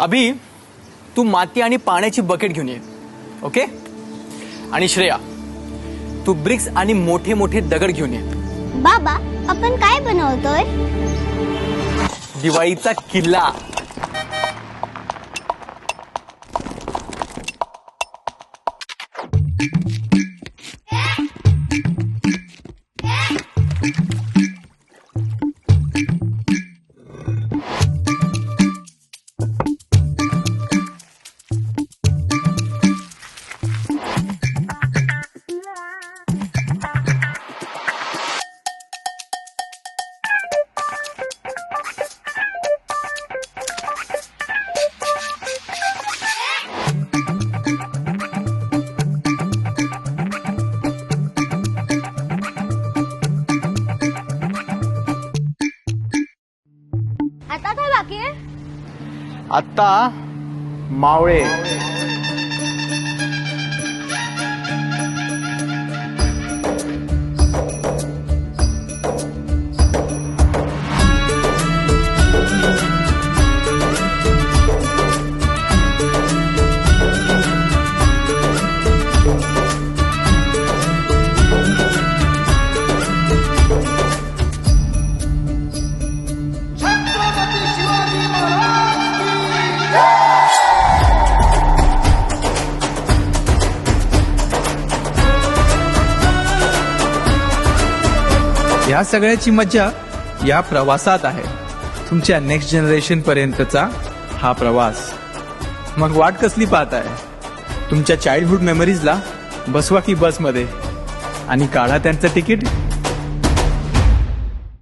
अभि तू माती आणि पाण्याची बकेट घेऊन ये ओके आणि श्रेया तू ब्रिक्स आणि मोठे मोठे दगड घेऊन ये. बाबा आपण काय बनवतोय? दिवाळीचा किल्ला. आता काय बाकी आहे? आता मावळे. या सगळ्याची मज्जा या प्रवासात आहे. तुमच्या नेक्स्ट जनरेशन पर्यंतचा हा प्रवास. मग वाट कसली पाहत आहे? तुमच्या चाइल्डहुड मेमरीजला बसवा की बसमध्ये आणि काढा त्यांचं तिकीट